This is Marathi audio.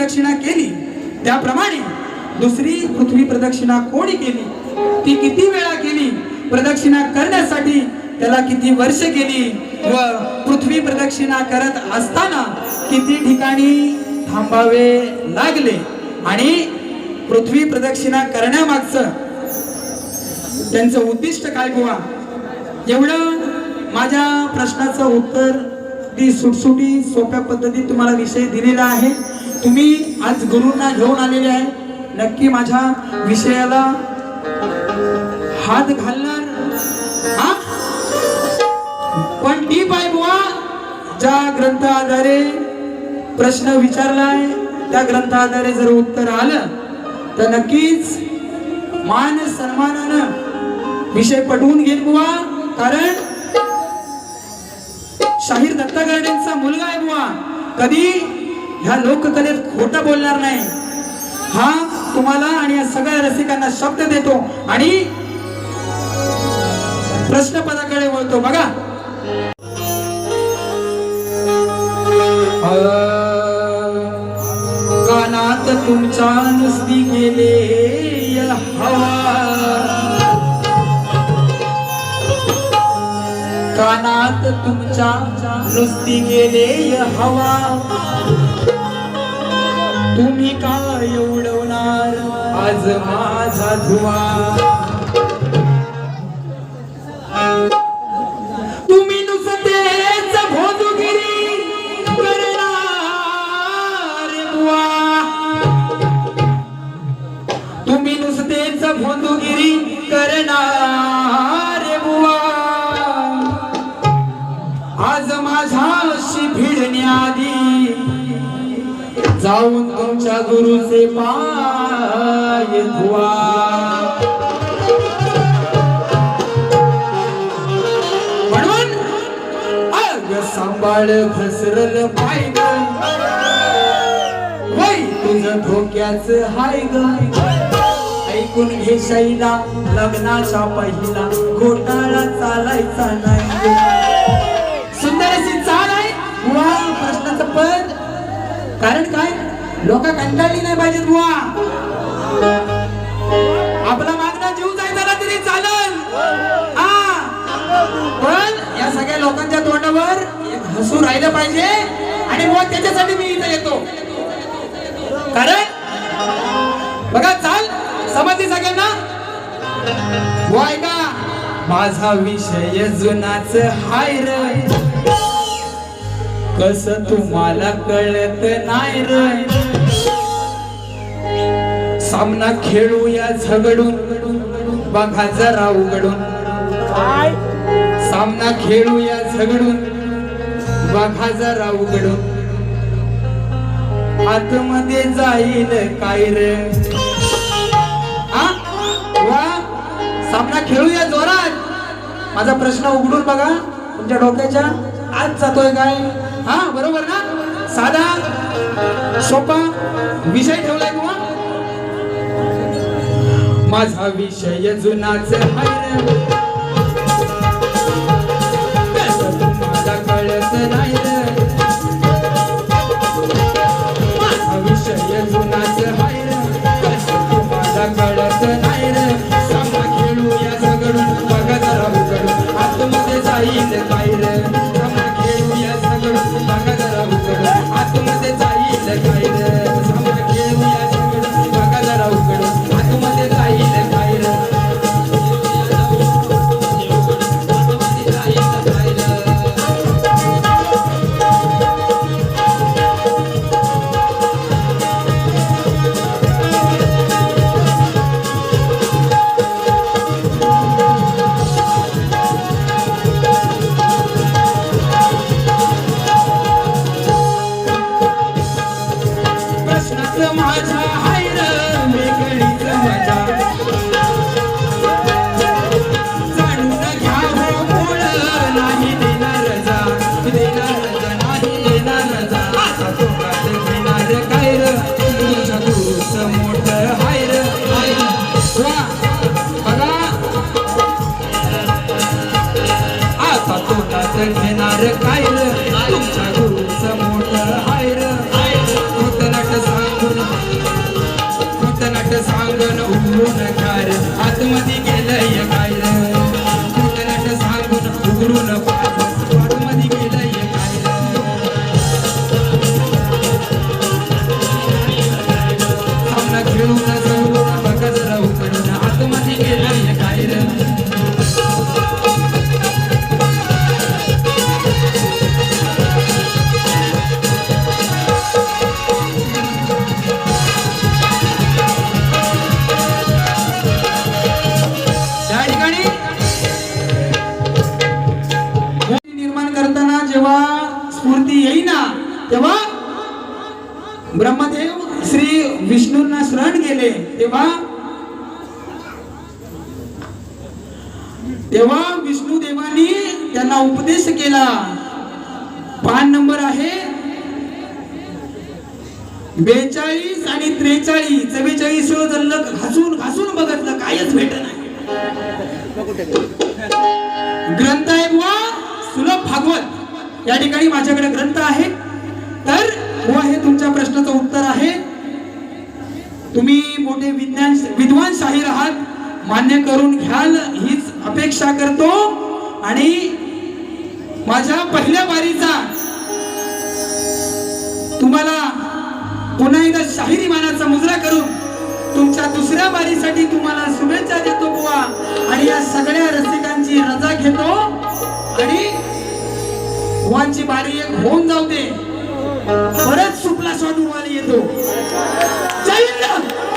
प्रदक्षिणा केली. त्याप्रमाणे दुसरी पृथ्वी प्रदक्षिणा कोणी केली? ती किती वेळा केली? प्रदक्षिणा करण्यासाठी त्याला किती वर्ष गेली? व पृथ्वी प्रदक्षिणा करत असताना किती ठिकाणी थांबावे लागले? आणि पृथ्वी प्रदक्षिणा करण्यामागचं त्यांचं उद्दिष्ट काय किंवा एवढं माझ्या प्रश्नाचं उत्तर ती सुटसुटी सोप्या पद्धतीत तुम्हाला विषय दिलेला आहे. तुम्ही आज गुरुंना घेऊन आलेले आहे. नक्की माझ्या विषयाला हात घालणार. हा? पण टीप आहे बुवा ज्या ग्रंथ आधारे प्रश्न विचारलाय त्या ग्रंथ आधारे जर उत्तर आलं तर नक्कीच मान सन्मानानं विषय पटवून घेईल बुवा. कारण शाहीर दत्ता गार्डनचा मुलगा आहे बुवा. कधी ह्या लोककलेत खोटं बोलणार नाही. हा तुम्हाला आणि या सगळ्या रसिकांना शब्द देतो आणि प्रश्नपदाकडे वळतो. बघा. कानात तुमच्या नुसती गेले हवा. कानात तुमच्या नुसती गेले हवा. तुम्ही काय उडवणार आज माझा धुवा. जाऊन तुमच्या गुरुचे पाय धुवा. म्हणून अग सांभाळ घसरल पाय वय तुझ धोक्याच हाय गाय ऐकून घे शैला लग्नाचा पहिला घोटाळा चालायचा नाही. सुंदर अशी चाल आहे. प्रश्नाचं पद. कारण काय? लोक कंटाळली नाही पाहिजेत बुवा. आपला मागणं जीव जायचा तरी चालल. हा. पण या सगळ्या लोकांच्या तोंडावर एक हसू राहिलं पाहिजे आणि मग त्याच्यासाठी मी इथं येतो. कारण बघा चाल समजते सगळ्यांना. वाय ऐका. माझा विषय जुनाच हाय रे. कस तुम्हाला कळत नाही रे? सामना खेळूया झगडून. बघा जरा उघडून. सामना खेळूया झगडून. बघा जरा उघडून. आतमध्ये जाईल काय रे? सामना खेळूया जोरात. माझा प्रश्न उघडून बघा तुमच्या डोक्याच्या. आज जातोय काय हा बरोबर ना? साधा सोपा विषय ठेवलाय बुवा. माझा विषय जुनाच माझा विष्णूंना शरण गेले तेव्हा तेव्हा विष्णू देवानी त्यांना उपदेश केला. पान नंबर आहे बेचाळीस आणि त्रेचाळीस. चव्वेचाळीस वेळ जल्ल घासून घासून बघितलं कायच भेट नाही. ग्रंथ आहे बुवा सुलभ भागवत. या ठिकाणी माझ्याकडे ग्रंथ आहे. तर बुवा हे तुमच्या प्रश्नाचं उत्तर आहे. तुम्ही मोठे विज्ञान विद्वान शाहीर आहात. मान्य करून घ्याल हीच अपेक्षा करतो. आणि माझ्या पहिल्या बारीचा तुम्हाला पुन्हा एकदा शाहिरी मानाचा मुजरा करून तुमच्या दुसऱ्या बारीसाठी तुम्हाला शुभेच्छा देतो बुवा. आणि या सगळ्या रसिकांची रजा घेतो. आणि बुवांची बारी एक होऊन जाऊ दे. परत सुपला वाली येतो. जय हिंद जय